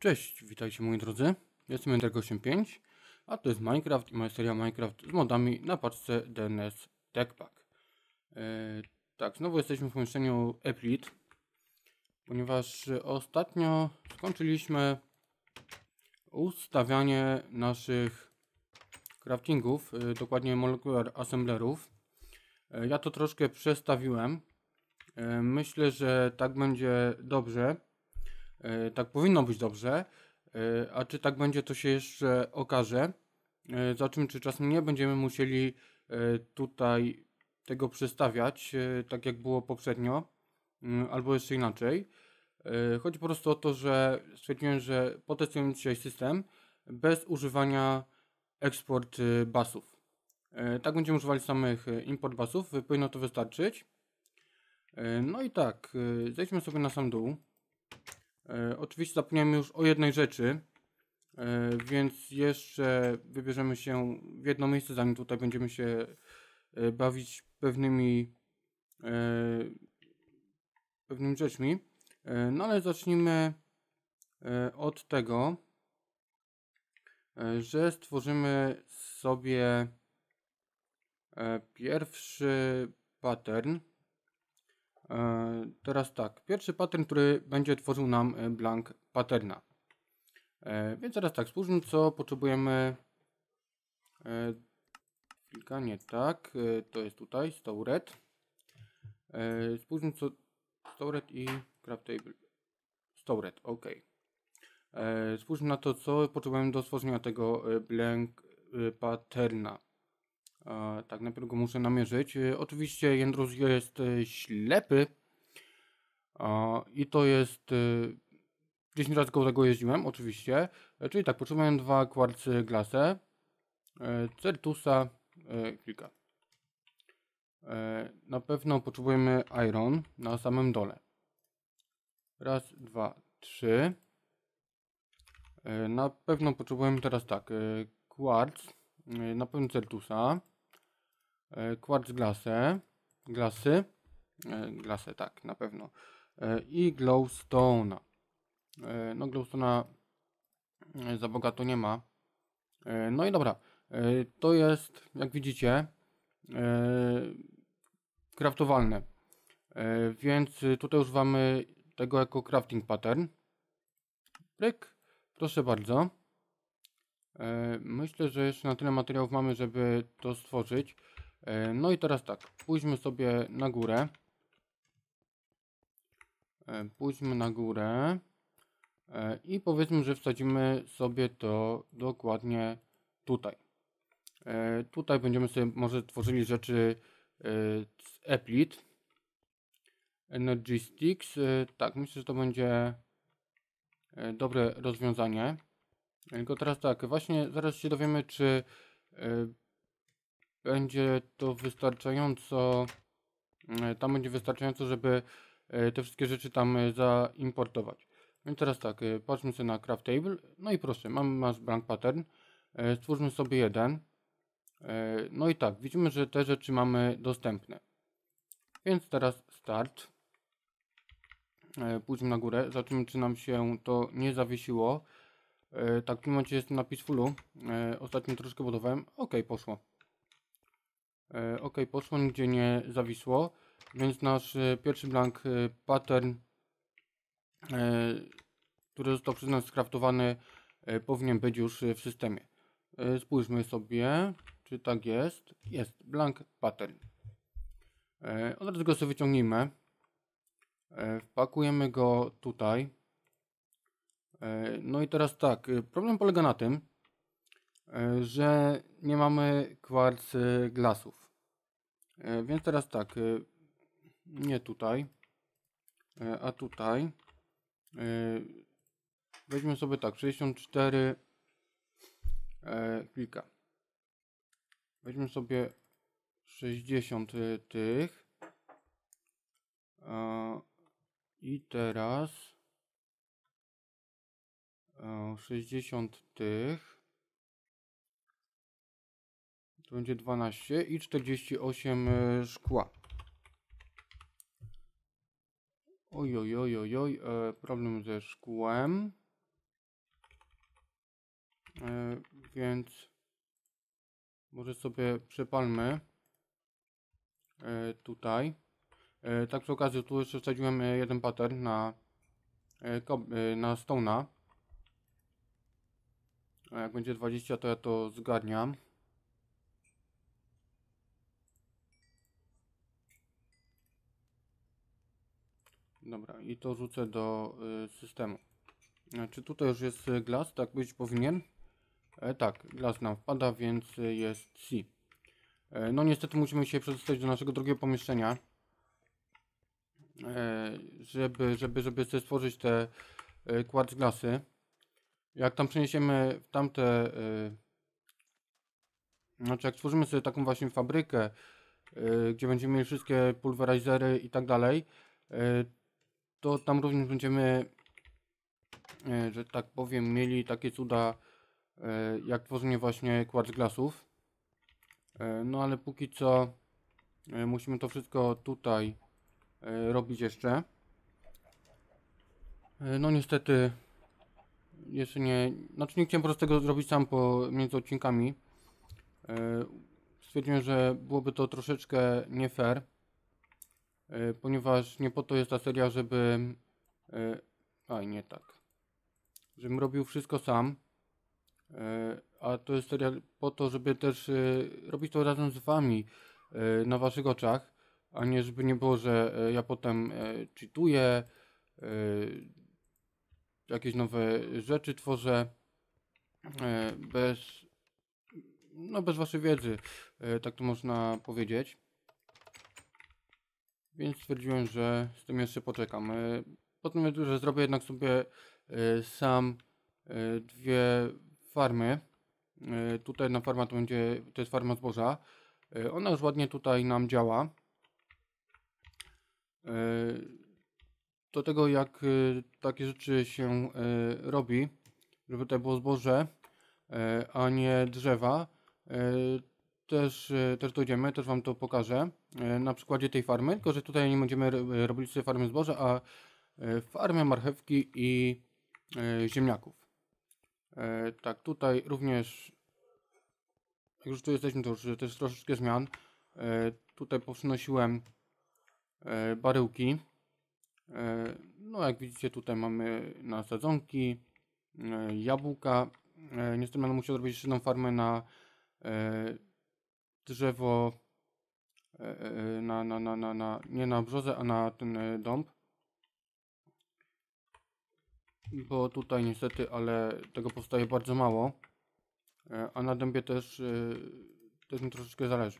Cześć, witajcie moi drodzy. Jestem Ender85, a to jest Minecraft i moja seria Minecraft z modami na paczce DNS TechPack. Yy, tak, znowu jesteśmy w pomieszczeniu Eplit, ponieważ ostatnio skończyliśmy ustawianie naszych craftingów, yy, dokładnie molecular assemblerów. Yy, ja to troszkę przestawiłem. Myślę, że tak będzie dobrze. E, tak powinno być dobrze. E, a czy tak będzie, to się jeszcze okaże. E, za czym, czy czasem nie będziemy musieli tutaj tego przestawiać, tak jak było poprzednio, mm, albo jeszcze inaczej. Chodzi po prostu o to, że stwierdziłem, że potestujemy dzisiaj system bez używania eksport basów. Tak będziemy używali samych import basów, powinno to wystarczyć. No i tak, zejdźmy sobie na sam dół. E, oczywiście zapomniałem już o jednej rzeczy, e, więc jeszcze wybierzemy się w jedno miejsce, zanim tutaj będziemy się e, bawić pewnymi pewnymi rzeczmi. No ale zacznijmy od tego, że stworzymy sobie pierwszy pattern. E, teraz tak, pierwszy pattern, który będzie tworzył nam e, blank patterna. E, więc teraz tak, spójrzmy co potrzebujemy. Chwilka, nie tak, to jest tutaj, stored. Spójrzmy co stored i craft table. Stored, ok. Spójrzmy na to, co potrzebujemy do stworzenia tego blank patterna. E, tak, najpierw go muszę namierzyć. E, oczywiście Jędrus jest e, ślepy i to jest... E, 10 razy koło tego jeździłem, oczywiście. Czyli tak, potrzebuję dwa kwarcy glasę, e, certusa, kilka. Na pewno potrzebujemy iron na samym dole. Raz, dwa, trzy. Na pewno potrzebujemy teraz tak, kwarc, na pewno certusa. E, Quartz glasę, glasy, e, glasę tak, na pewno, e, i glowstone'a. No glowstone'a za bogato nie ma. No i dobra, to jest, jak widzicie, kraftowalne. Więc tutaj używamy tego jako crafting pattern. Pryk, proszę bardzo. Myślę, że jeszcze na tyle materiałów mamy, żeby to stworzyć. E, no i teraz tak, pójdźmy sobie na górę. E, pójdźmy na górę e, i powiedzmy, że wsadzimy sobie to dokładnie tutaj. Tutaj będziemy sobie może tworzyli rzeczy z Eplit. Energy Sticks. Tak, myślę, że to będzie dobre rozwiązanie. Tylko teraz tak, właśnie zaraz się dowiemy, czy będzie to wystarczająco, e, tam będzie wystarczająco, żeby e, te wszystkie rzeczy tam e, zaimportować. Więc teraz tak, patrzmy sobie na craft table, no i proszę, mamy nasz blank pattern, stwórzmy sobie jeden, no i tak, widzimy, że te rzeczy mamy dostępne. Więc teraz start, pójdźmy na górę, zobaczymy czy nam się to nie zawiesiło. Tak, w tym momencie jest napis fullu, ostatnio troszkę budowałem, ok, poszło. E, ok, poszło, nigdzie nie zawisło, więc nasz e, pierwszy blank e, pattern, który został przez nas skraftowany, powinien być już w systemie. Spójrzmy sobie, czy tak jest. Jest, blank pattern. Od razu go sobie wyciągnijmy. Wpakujemy go tutaj. No i teraz tak, problem polega na tym, że nie mamy kwarc glasów. E, więc teraz tak, e, nie tutaj, e, a tutaj. Weźmy sobie tak, 64 kilka. Weźmy sobie 60 tych. I teraz 60 tych. To będzie 12 i 48 e, szkła. Oj, oj, oj, oj, oj, e, problem ze szkłem. E, więc może sobie przepalmy e, tutaj. E, tak przy okazji tu jeszcze wsadziłem e, jeden pattern na, e, e, na Stone'a. A jak będzie 20 to ja to zgarniam. Dobra, i to rzucę do y, systemu. Czy tutaj już jest y, glas? Tak być powinien. E, tak, glas nam wpada, więc y, jest C. E, no niestety musimy się przedostać do naszego drugiego pomieszczenia. E, żeby, żeby, żeby sobie stworzyć te e, quartz glasy. Jak tam przeniesiemy w tamte... E, znaczy jak stworzymy sobie taką właśnie fabrykę, gdzie będziemy mieli wszystkie pulverizery i tak dalej, to tam również będziemy, e, że tak powiem, mieli takie cuda e, jak tworzenie właśnie quartz glasów. E, No ale póki co musimy to wszystko tutaj robić jeszcze. No niestety jeszcze nie, znaczy nie chciałem po prostu tego zrobić sam pomiędzy odcinkami. E, Stwierdziłem, że byłoby to troszeczkę nie fair, ponieważ nie po to jest ta seria, żeby, e, aj nie tak, żebym robił wszystko sam, e, a to jest seria po to, żeby też e, robić to razem z wami e, na waszych oczach, a nie żeby nie było, że e, ja potem e, czytuję, e, jakieś nowe rzeczy tworzę e, bez, no bez waszej wiedzy, e, tak to można powiedzieć. Więc stwierdziłem, że z tym jeszcze poczekam. E, Potem, że zrobię jednak sobie e, sam e, dwie farmy. Tutaj jedna farma to będzie, to jest farma zboża. Ona już ładnie tutaj nam działa. Do tego jak takie rzeczy się robi, żeby tutaj było zboże, a nie drzewa, też, e, też dojdziemy, też Wam to pokażę e, na przykładzie tej farmy, tylko że tutaj nie będziemy ro- robić sobie farmy zboża, a e, farmę marchewki i e, ziemniaków. E, Tak, tutaj również, jak już tu jesteśmy, to już też troszeczkę zmian. E, Tutaj poprzenosiłem e, baryłki. E, No, jak widzicie, tutaj mamy na sadzonki, e, jabłka. E, Niestety będę musiał zrobić jeszcze jedną farmę na e, drzewo, e, e, na, na, na, na, na, nie na brzozę, a na ten e, dąb. Bo tutaj niestety, ale tego powstaje bardzo mało. E, A na dębie też, e, też mi troszeczkę zależy.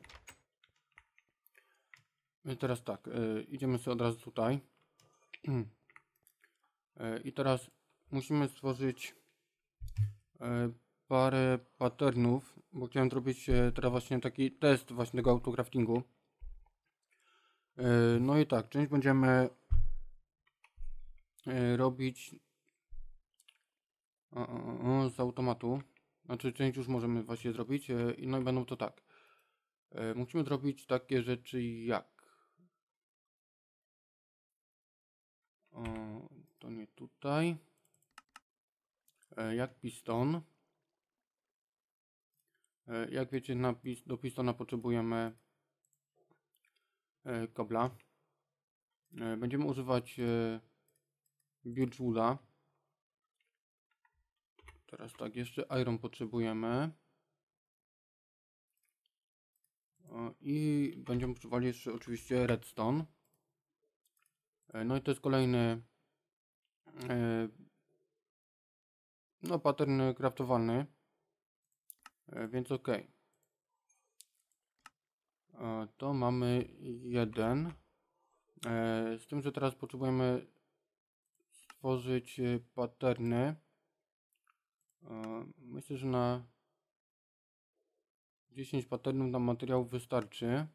Teraz tak, e, idziemy sobie od razu tutaj. E, I teraz musimy stworzyć e, parę patternów, bo chciałem zrobić e, teraz właśnie taki test właśnie tego autocraftingu. E, No i tak, część będziemy e, robić z automatu. Znaczy część już możemy właśnie zrobić. No i będą to tak. Musimy zrobić takie rzeczy jak o, to nie tutaj. Jak piston. E, Jak wiecie, do pistona potrzebujemy e, kobla. E, Będziemy używać Birchwooda. Teraz tak, jeszcze iron potrzebujemy. I będziemy używali jeszcze oczywiście redstone. No i to jest kolejny no pattern kraftowalny. E, Więc ok. E, To mamy jeden. E, Z tym, że teraz potrzebujemy stworzyć patterny. E, Myślę, że na 10 patternów nam materiałów wystarczy.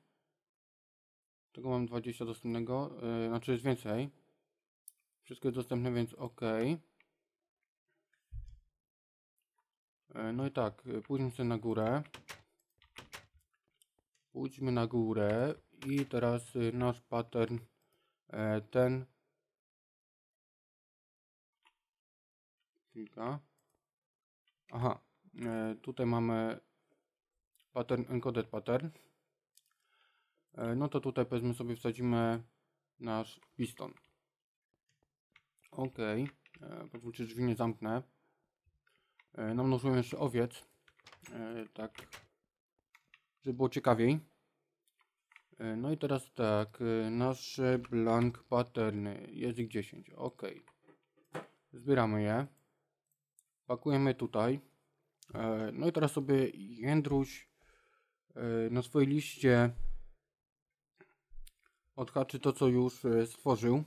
Tego mam 20 dostępnego, znaczy jest więcej. Wszystko jest dostępne, więc ok. E, No i tak, e, pójdźmy sobie na górę. Pójdźmy na górę i teraz e, nasz pattern e, ten Chwilka. Aha, E, tutaj mamy pattern encoded pattern. E, no to tutaj powiedzmy sobie wsadzimy nasz piston. Ok, e, pozwólcie, drzwi nie zamknę. E, namnożyłem jeszcze owiec, e, tak, żeby było ciekawiej. E, no i teraz tak, nasze blank patterny, język 10, ok. Zbieramy je, pakujemy tutaj. No i teraz sobie Jędruś na swojej liście odhaczy to, co już stworzył.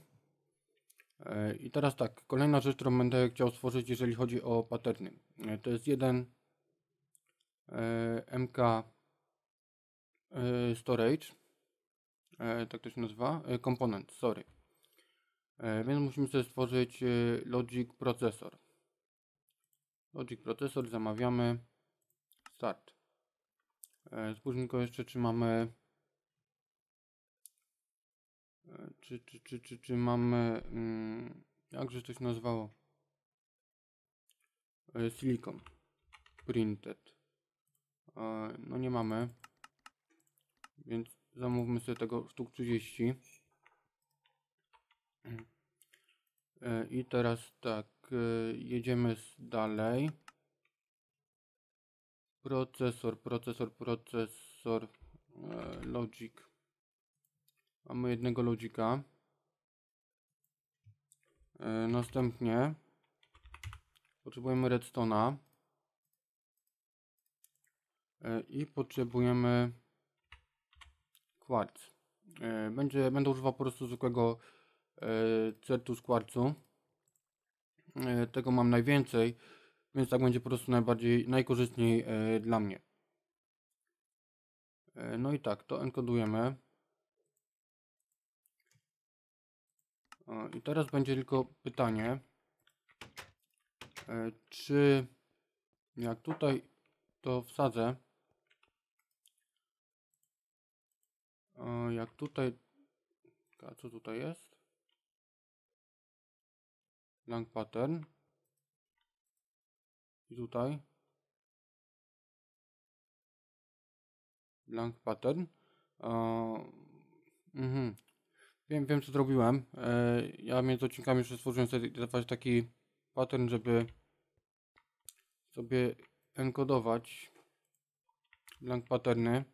E, I teraz tak, kolejna rzecz, którą będę chciał stworzyć, jeżeli chodzi o patterny. E, To jest jeden e, MK Storage, tak to się nazywa, komponent, sorry. Więc musimy sobie stworzyć Logic Processor. Logic Processor, zamawiamy, start. Spójrzmy tylko jeszcze, czy mamy Czy, czy, czy, czy, czy mamy. Mm, jakże to się nazywało? E, Silicon. Printed. E, no nie mamy. Więc zamówmy sobie tego sztuk 30. E, I teraz tak. e, Jedziemy dalej. Procesor, procesor, procesor. Logic. Mamy jednego lodzika. E, następnie potrzebujemy redstone'a. E, I potrzebujemy kwarc. E, będzie, będę używał po prostu zwykłego certu z kwarcu. Tego mam najwięcej, więc tak będzie po prostu najbardziej, najkorzystniej dla mnie. No i tak, to enkodujemy. I teraz będzie tylko pytanie, e, czy jak tutaj to wsadzę, jak tutaj, a co tutaj jest? Blank pattern. I tutaj. Blank pattern. Mhm. Wiem, wiem co zrobiłem. E, ja między odcinkami już stworzyłem sobie taki pattern, żeby sobie enkodować blank patterny.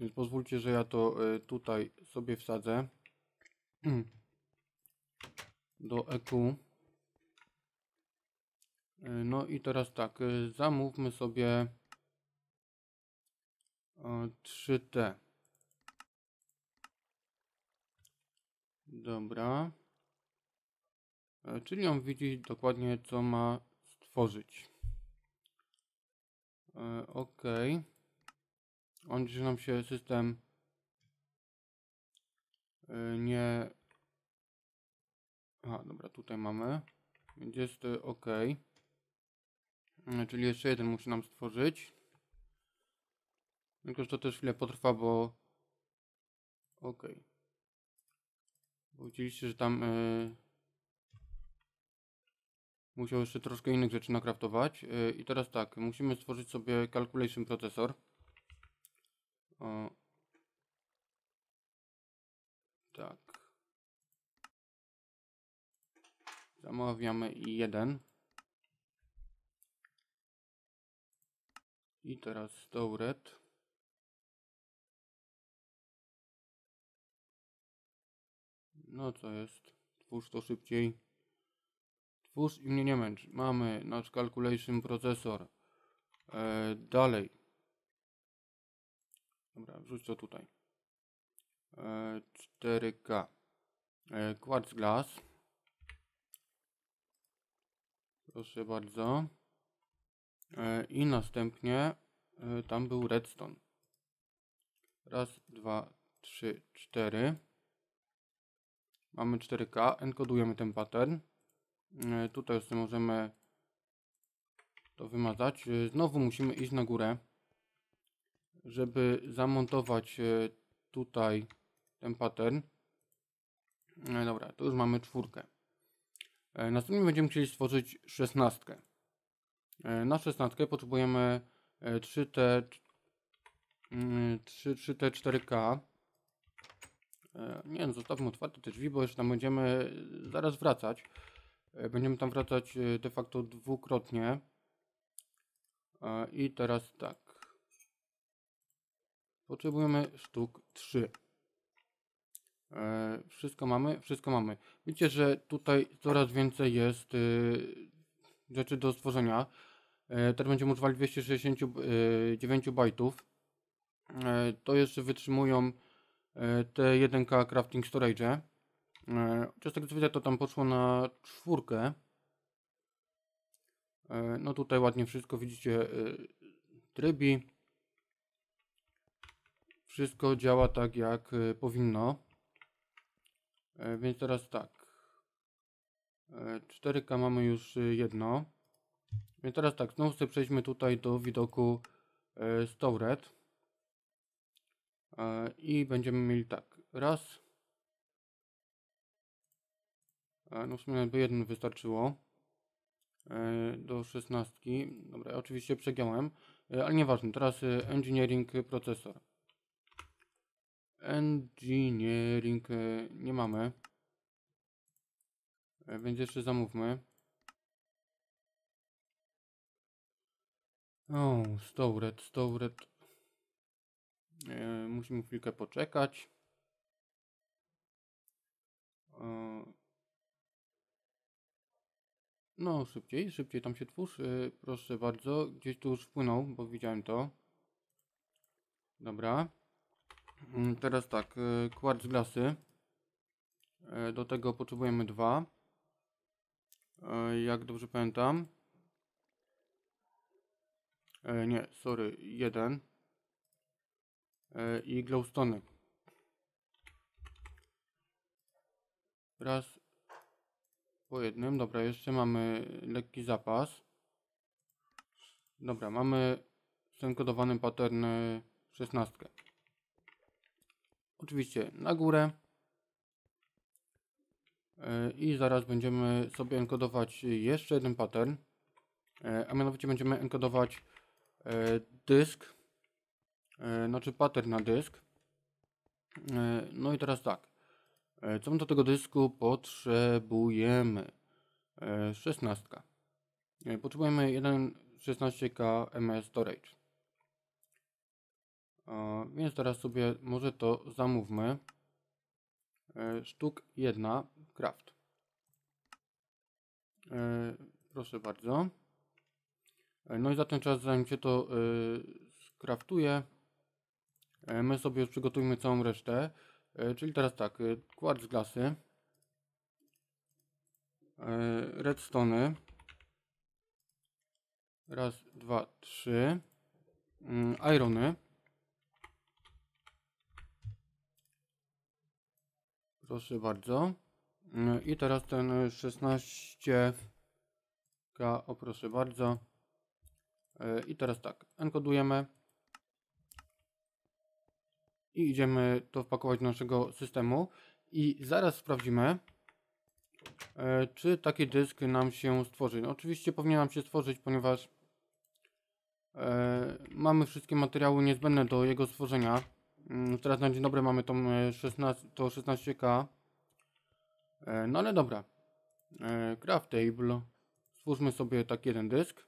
Więc pozwólcie, że ja to e, tutaj sobie wsadzę do EQ. E, No i teraz tak, zamówmy sobie e, 3T. Dobra. E, Czyli on widzi dokładnie, co ma stworzyć. E, ok. On że nam się system e, nie. Aha, dobra, tutaj mamy. Więc jest ok. Czyli jeszcze jeden musi nam stworzyć. Tylko, że to też chwilę potrwa, bo. Ok. Bo widzieliście, że tam yy, musiał jeszcze troszkę innych rzeczy nakraftować. Yy, I teraz tak, musimy stworzyć sobie calculation processor. O. Tak. Zamawiamy jeden. I teraz stored. No co jest? Twórz to szybciej. Twórz i mnie nie męcz. Mamy nasz calculation procesor. E, dalej. Dobra, wrzuć to tutaj. E, 4K. E, quartz glass. Proszę bardzo. E, I następnie e, tam był redstone. Raz, dwa, trzy, cztery. Mamy 4K, enkodujemy ten pattern. E, Tutaj sobie możemy to wymazać. E, Znowu musimy iść na górę, żeby zamontować e, tutaj ten pattern. Dobra, to już mamy czwórkę. Następnie będziemy chcieli stworzyć szesnastkę. Na 16 potrzebujemy e, 3T, mm, 3, 3T 4K. E, Nie no, zostawmy otwarte te drzwi, bo jeszcze tam będziemy e, zaraz wracać. E, Będziemy tam wracać de facto dwukrotnie. I teraz tak. Potrzebujemy sztuk 3. E, wszystko mamy? Wszystko mamy. Widzicie, że tutaj coraz więcej jest rzeczy do stworzenia. Teraz będziemy używali 269 bajtów. To jeszcze wytrzymują e, te 1K crafting storage. E, Chociaż tego co widzę, to tam poszło na czwórkę. E, No tutaj ładnie wszystko widzicie. Trybi. Wszystko działa tak jak powinno. Więc teraz tak. E, 4K mamy już jedno. Więc teraz tak, znowu sobie przejdźmy tutaj do widoku Stored. E, I będziemy mieli tak. Raz. E, No w sumie by jeden wystarczyło. E, Do 16. Dobra, ja oczywiście przegiąłem. Ale nieważne, teraz Engineering Processor. Engineering nie mamy. Więc jeszcze zamówmy. O, Stored, Stored. E, musimy chwilkę poczekać. E, no, szybciej, szybciej tam się twórz. E, proszę bardzo, gdzieś tu już wpłynął, bo widziałem to. Dobra. Mm, Teraz tak, e, kwarc glasy. E, Do tego potrzebujemy dwa. E, Jak dobrze pamiętam. E, nie, sorry, jeden. E, I glowstone. Raz po jednym. Dobra, jeszcze mamy lekki zapas. Dobra, mamy skodowany pattern e, 16. Oczywiście na górę. E, I zaraz będziemy sobie enkodować jeszcze jeden pattern. E, A mianowicie będziemy enkodować e, dysk. E, Znaczy pattern na dysk. E, No i teraz tak. E, Co my do tego dysku potrzebujemy? E, 16. E, Potrzebujemy jeden 16K MS Storage. Więc teraz sobie może to zamówmy. Sztuk 1 craft. Proszę bardzo. No i za ten czas, zanim się to skraftuje, my sobie już przygotujmy całą resztę. E, czyli teraz tak, y, kwarc glasy, e, redstony, raz, dwa, trzy, mm, irony, proszę bardzo. Mm, I teraz ten 16K, o proszę bardzo. E, I teraz tak, enkodujemy i idziemy to wpakować do naszego systemu i zaraz sprawdzimy, e, czy taki dysk nam się stworzy. No, oczywiście powinien nam się stworzyć, ponieważ e, mamy wszystkie materiały niezbędne do jego stworzenia. Mm, Teraz na dzień dobry mamy tą e, 16, to 16K. E, No ale dobra. E, Craft table. Stwórzmy sobie taki jeden dysk.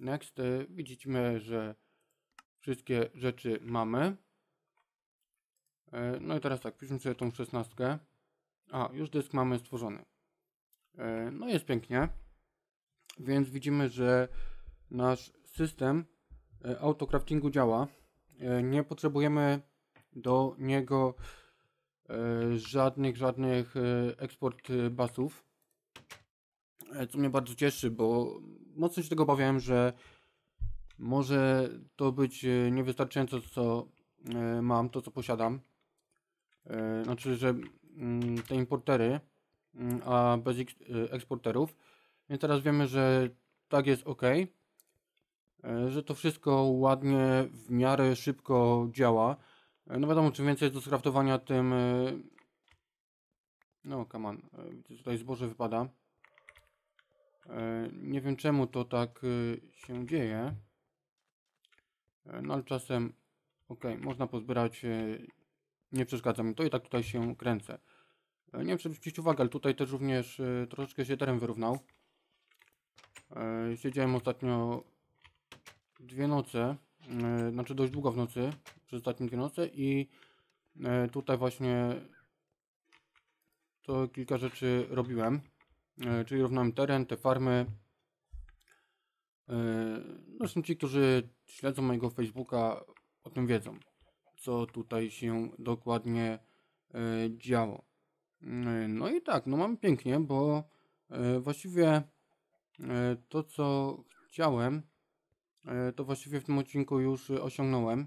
Next. e, Widzimy, że wszystkie rzeczy mamy. E, No i teraz tak, piszmy sobie tą 16. A, już dysk mamy stworzony. E, No jest pięknie. Więc widzimy, że nasz system e, autocraftingu działa. Nie potrzebujemy do niego żadnych, żadnych eksport basów. Co mnie bardzo cieszy, bo mocno się tego obawiałem, że może to być niewystarczająco, co mam, to co posiadam. E, Znaczy, że mm, te importery, mm, a bez e, eksporterów. Więc teraz wiemy, że tak jest ok. e, Że to wszystko ładnie, w miarę szybko działa. No wiadomo, czym więcej jest do skraftowania, tym... No, come on. Tutaj zboże wypada. Nie wiem czemu to tak się dzieje. No ale czasem, ok, można pozbierać, nie przeszkadza mi to i tak tutaj się kręcę. E, nie wiem, czy zwrócić uwagę, ale tutaj też również e, troszeczkę się teren wyrównał. E, siedziałem ostatnio dwie noce, znaczy dość długo w nocy, przez ostatnie dwie noce i tutaj właśnie to kilka rzeczy robiłem. Czyli równałem teren, te farmy. Zresztą ci, którzy śledzą mojego Facebooka, o tym wiedzą, co tutaj się dokładnie e, działo. E, No i tak, no mam pięknie, bo e, właściwie to, co chciałem, to właściwie w tym odcinku już osiągnąłem.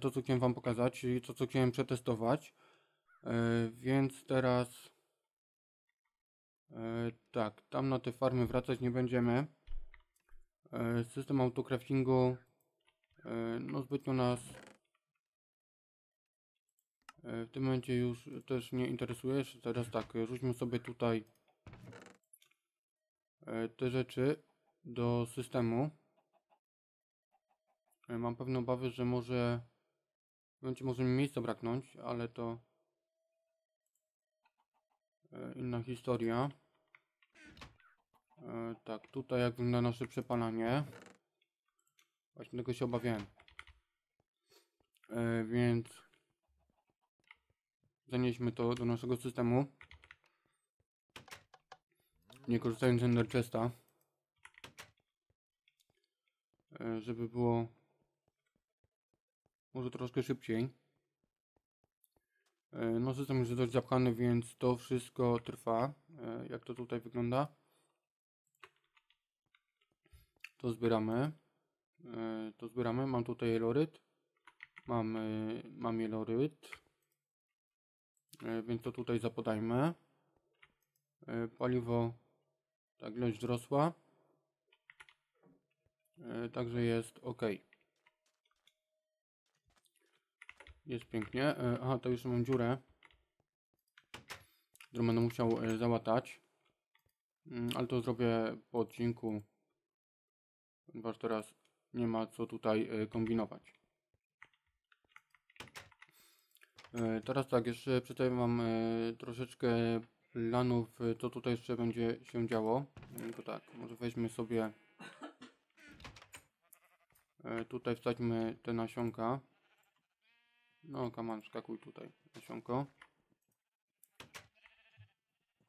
To, co chciałem Wam pokazać, czyli to, co chciałem przetestować. Więc teraz. Tak, tam na te farmy wracać nie będziemy. System autocraftingu no zbytnio nas w tym momencie już też nie interesuje. Jeszcze Teraz tak, rzućmy sobie tutaj e, te rzeczy do systemu. E, mam pewne obawy, że może w momencie może mi miejsca braknąć, ale to e, inna historia. Tak, tutaj jak wygląda nasze przepalanie. Właśnie tego się obawiałem. Więc zanieśmy to do naszego systemu. Nie korzystając z Ender Chesta. E, żeby było może troszkę szybciej. E, No system jest dość zapchany, więc to wszystko trwa. E, Jak to tutaj wygląda? To zbieramy. To zbieramy. Mam tutaj jeloryt. Mam, mam jeloryt. E, Więc to tutaj zapodajmy. E, Paliwo. Tak, ilość wzrosła. E, Także jest ok. Jest pięknie. Aha, to już mam dziurę. Którą będę musiał załatać. Mm, Ale to zrobię po odcinku. Ponieważ teraz nie ma co tutaj kombinować. E, Teraz tak, jeszcze przedstawię Wam e, troszeczkę planów, e, co tutaj jeszcze będzie się działo. E, To tak, może weźmy sobie e, tutaj wsadźmy te nasionka. No, kaman, skakuj tutaj, nasionko.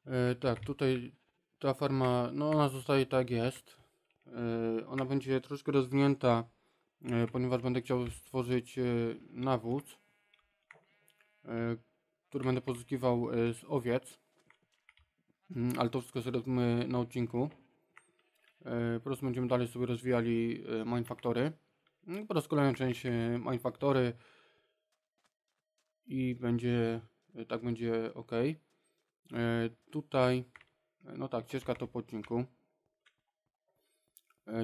E, tak, tutaj ta farma, no ona zostaje tak jest. E, ona będzie troszkę rozwinięta, e, ponieważ będę chciał stworzyć e, nawóz, e, który będę pozyskiwał e, z owiec. Mm, Ale to wszystko sobie robimy na odcinku. E, Po prostu będziemy dalej sobie rozwijali Mindfactory. No Po raz kolejny część Mindfactory i będzie, tak będzie ok. Tutaj, no tak, ścieżka to po odcinku.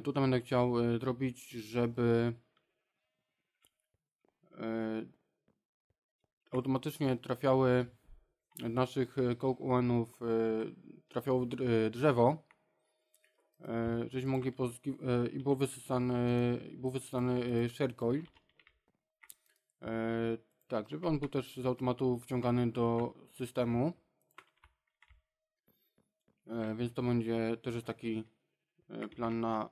Tutaj będę chciał zrobić, żeby automatycznie trafiały naszych e, one'ów e, trafiało e, drzewo, żeśmy mogli i był wysysany, był wysysany. E, tak, żeby on był też z automatu wciągany do systemu. Więc to będzie też jest taki plan na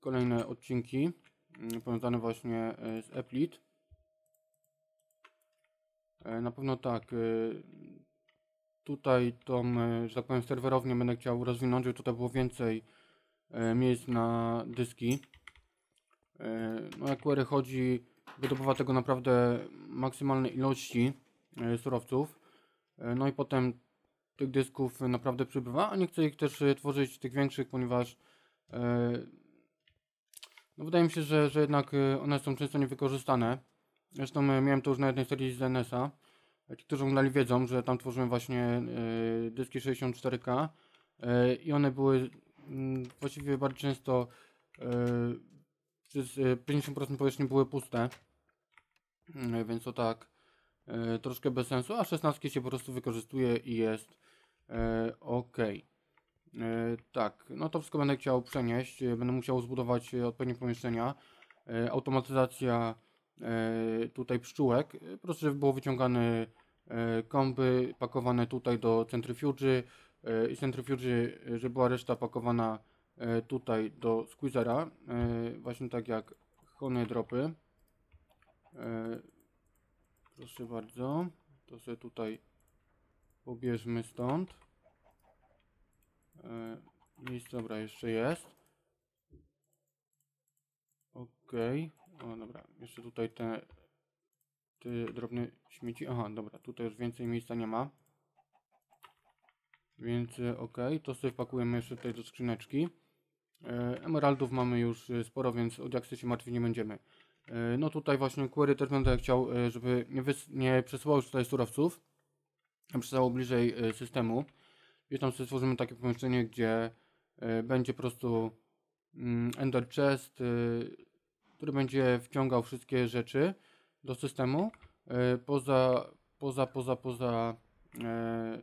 kolejne odcinki mm, powiązane właśnie e, z Applit. E, Na pewno tak. e, Tutaj tą, że tak powiem, serwerownię będę chciał rozwinąć, żeby tutaj było więcej miejsc na dyski. No jak query chodzi, wydobywa tego naprawdę maksymalne ilości surowców. No i potem tych dysków naprawdę przybywa, a nie chcę ich też tworzyć tych większych, ponieważ no wydaje mi się, że, że jednak e, one są często niewykorzystane. Zresztą e, miałem to już na jednej serii z NS-a. Ci, którzy oglądali wiedzą, że tam tworzyłem właśnie e, dyski 64K e, i one były mm, właściwie bardzo często przez e, 50% powierzchni były puste. Mm, Więc to tak troszkę bez sensu, a 16 się po prostu wykorzystuje i jest ok. E, tak, no to wszystko będę chciał przenieść. e, Będę musiał zbudować e, odpowiednie pomieszczenia. Automatyzacja tutaj pszczółek. Proszę, żeby było wyciągane komby pakowane tutaj do centryfugy e, i e, żeby była reszta pakowana tutaj do squeezera. Właśnie tak jak honey dropy. Proszę bardzo. To sobie tutaj pobierzmy stąd. E, miejsce, dobra, jeszcze jest. Okej. O, dobra. Jeszcze tutaj te, te drobne śmieci. Aha, dobra. Tutaj już więcej miejsca nie ma. Więc e, okej. To sobie wpakujemy jeszcze tutaj do skrzyneczki. E, emeraldów mamy już sporo, więc od jak się martwić nie będziemy. No tutaj właśnie query też będę chciał, żeby nie, nie przesyłał tutaj surowców, a przesyłał bliżej systemu. I tam sobie stworzymy takie pomieszczenie, gdzie e, będzie po prostu mm, Ender Chest, e, który będzie wciągał wszystkie rzeczy do systemu, e, poza, poza, poza, poza e,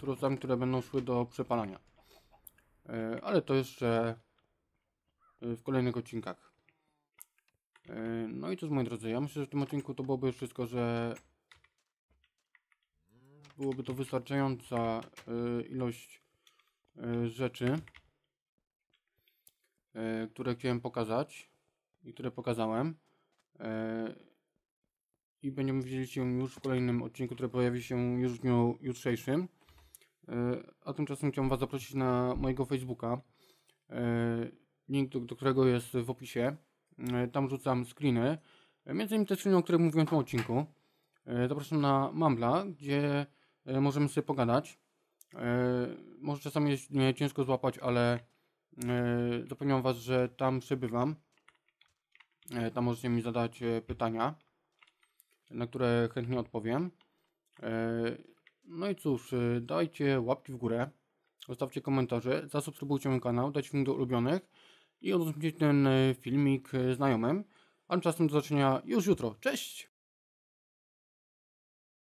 surowcami, które będą szły do przepalania. Ale to jeszcze w kolejnych odcinkach. No i cóż moi drodzy, ja myślę, że w tym odcinku to byłoby już wszystko, że byłoby to wystarczająca e, ilość e, rzeczy, e, które chciałem pokazać i które pokazałem. I będziemy widzieli się już w kolejnym odcinku, który pojawi się już w dniu jutrzejszym. A tymczasem chciałem Was zaprosić na mojego Facebooka. Link do, do którego jest w opisie. Tam rzucam screeny. Między innymi te screeny, o których mówiłem w tym odcinku. Zapraszam na Mambla, gdzie możemy sobie pogadać. E, Może czasami jest mnie ciężko złapać, ale e, zapewniam Was, że tam przebywam. E, Tam możecie mi zadać e, pytania, na które chętnie odpowiem. E, No i cóż, e, dajcie łapki w górę, zostawcie komentarze, zasubskrybujcie mój kanał, dajcie film do ulubionych i udostępnijcie ten e, filmik e, znajomym. A tymczasem do zobaczenia już jutro. Cześć!